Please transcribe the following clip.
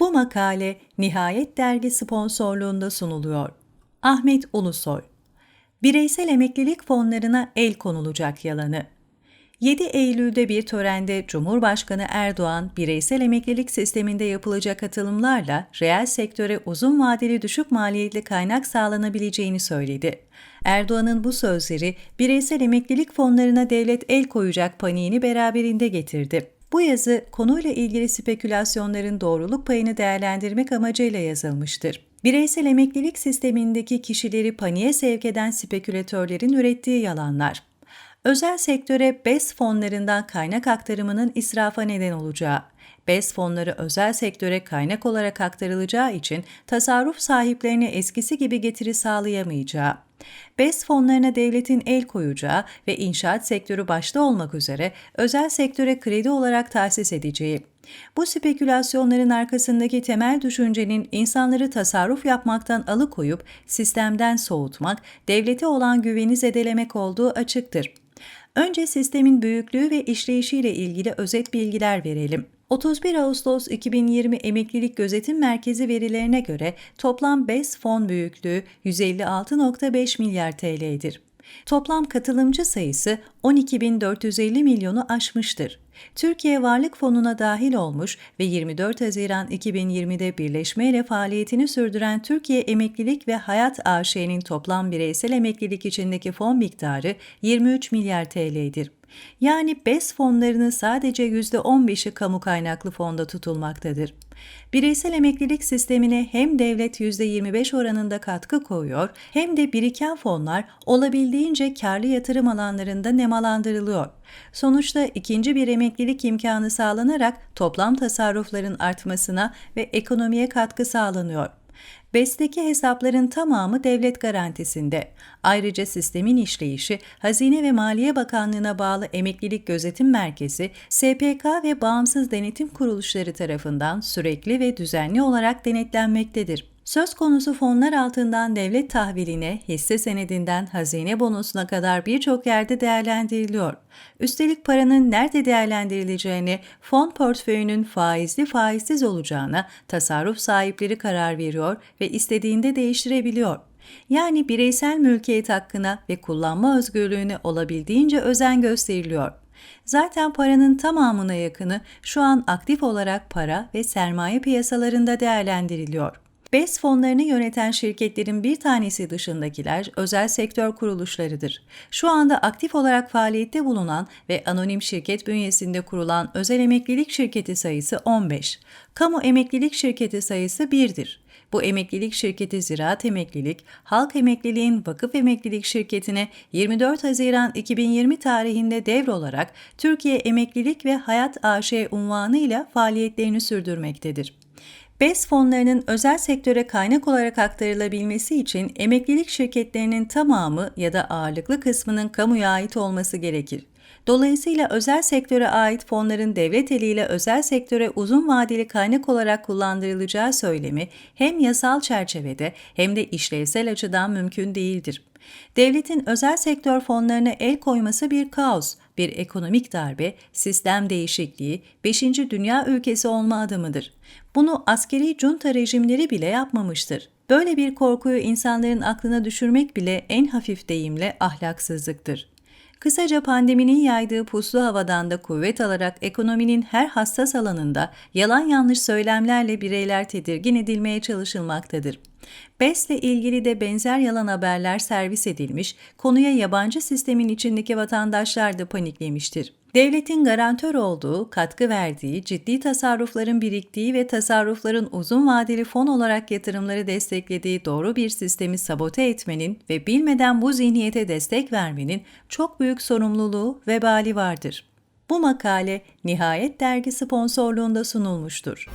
Bu makale Nihayet Dergi sponsorluğunda sunuluyor. Ahmet Ulusoy Bireysel emeklilik fonlarına el konulacak yalanı. 7 Eylül'de bir törende Cumhurbaşkanı Erdoğan, bireysel emeklilik sisteminde yapılacak atılımlarla reel sektöre uzun vadeli düşük maliyetli kaynak sağlanabileceğini söyledi. Erdoğan'ın bu sözleri bireysel emeklilik fonlarına devlet el koyacak paniğini beraberinde getirdi. Bu yazı konuyla ilgili spekülasyonların doğruluk payını değerlendirmek amacıyla yazılmıştır. Bireysel emeklilik sistemindeki kişileri paniğe sevk eden spekülatörlerin ürettiği yalanlar. Özel sektöre BES fonlarından kaynak aktarımının israfa neden olacağı, BES fonları özel sektöre kaynak olarak aktarılacağı için tasarruf sahiplerine eskisi gibi getiri sağlayamayacağı, BES fonlarına devletin el koyacağı ve inşaat sektörü başta olmak üzere özel sektöre kredi olarak tahsis edeceği. Bu spekülasyonların arkasındaki temel düşüncenin insanları tasarruf yapmaktan alıkoyup sistemden soğutmak, devlete olan güveni zedelemek olduğu açıktır. Önce sistemin büyüklüğü ve işleyişiyle ilgili özet bilgiler verelim. 31 Ağustos 2020 Emeklilik Gözetim Merkezi verilerine göre toplam BES fon büyüklüğü 156.5 milyar TL'dir. Toplam katılımcı sayısı 12.450 milyonu aşmıştır. Türkiye Varlık Fonu'na dahil olmuş ve 24 Haziran 2020'de birleşmeyle faaliyetini sürdüren Türkiye Emeklilik ve Hayat AŞ'nin toplam bireysel emeklilik içindeki fon miktarı 23 milyar TL'dir. Yani BES fonlarının sadece %15'i kamu kaynaklı fonda tutulmaktadır. Bireysel emeklilik sistemine hem devlet %25 oranında katkı koyuyor hem de biriken fonlar olabildiğince karlı yatırım alanlarında nemalandırılıyor. Sonuçta ikinci bir emeklilik imkanı sağlanarak toplam tasarrufların artmasına ve ekonomiye katkı sağlanıyor. BES'teki hesapların tamamı devlet garantisinde. Ayrıca sistemin işleyişi Hazine ve Maliye Bakanlığı'na bağlı Emeklilik Gözetim Merkezi, SPK ve bağımsız denetim kuruluşları tarafından sürekli ve düzenli olarak denetlenmektedir. Söz konusu fonlar altından devlet tahviline, hisse senedinden hazine bonusuna kadar birçok yerde değerlendiriliyor. Üstelik paranın nerede değerlendirileceğini, fon portföyünün faizli faizsiz olacağına tasarruf sahipleri karar veriyor ve istediğinde değiştirebiliyor. Yani bireysel mülkiyet hakkına ve kullanma özgürlüğüne olabildiğince özen gösteriliyor. Zaten paranın tamamına yakını şu an aktif olarak para ve sermaye piyasalarında değerlendiriliyor. BES fonlarını yöneten şirketlerin bir tanesi dışındakiler özel sektör kuruluşlarıdır. Şu anda aktif olarak faaliyette bulunan ve anonim şirket bünyesinde kurulan özel emeklilik şirketi sayısı 15. Kamu emeklilik şirketi sayısı 1'dir. Bu emeklilik şirketi Ziraat Emeklilik, Halk Emekliliğin Vakıf Emeklilik Şirketi'ne 24 Haziran 2020 tarihinde devr olarak Türkiye Emeklilik ve Hayat AŞ unvanıyla faaliyetlerini sürdürmektedir. BES fonlarının özel sektöre kaynak olarak aktarılabilmesi için emeklilik şirketlerinin tamamı ya da ağırlıklı kısmının kamuya ait olması gerekir. Dolayısıyla özel sektöre ait fonların devlet eliyle özel sektöre uzun vadeli kaynak olarak kullandırılacağı söylemi hem yasal çerçevede hem de işlevsel açıdan mümkün değildir. Devletin özel sektör fonlarına el koyması bir kaos, bir ekonomik darbe, sistem değişikliği, 5. dünya ülkesi olma adımıdır. Bunu askeri junta rejimleri bile yapmamıştır. Böyle bir korkuyu insanların aklına düşürmek bile en hafif deyimle ahlaksızlıktır. Kısaca pandeminin yaydığı puslu havadan da kuvvet alarak ekonominin her hassas alanında yalan yanlış söylemlerle bireyler tedirgin edilmeye çalışılmaktadır. BES'le ilgili de benzer yalan haberler servis edilmiş, konuya yabancı sistemin içindeki vatandaşlar da paniklemiştir. Devletin garantör olduğu, katkı verdiği, ciddi tasarrufların biriktiği ve tasarrufların uzun vadeli fon olarak yatırımları desteklediği doğru bir sistemi sabote etmenin ve bilmeden bu zihniyete destek vermenin çok büyük sorumluluğu vebali vardır. Bu makale Nihayet Dergi sponsorluğunda sunulmuştur.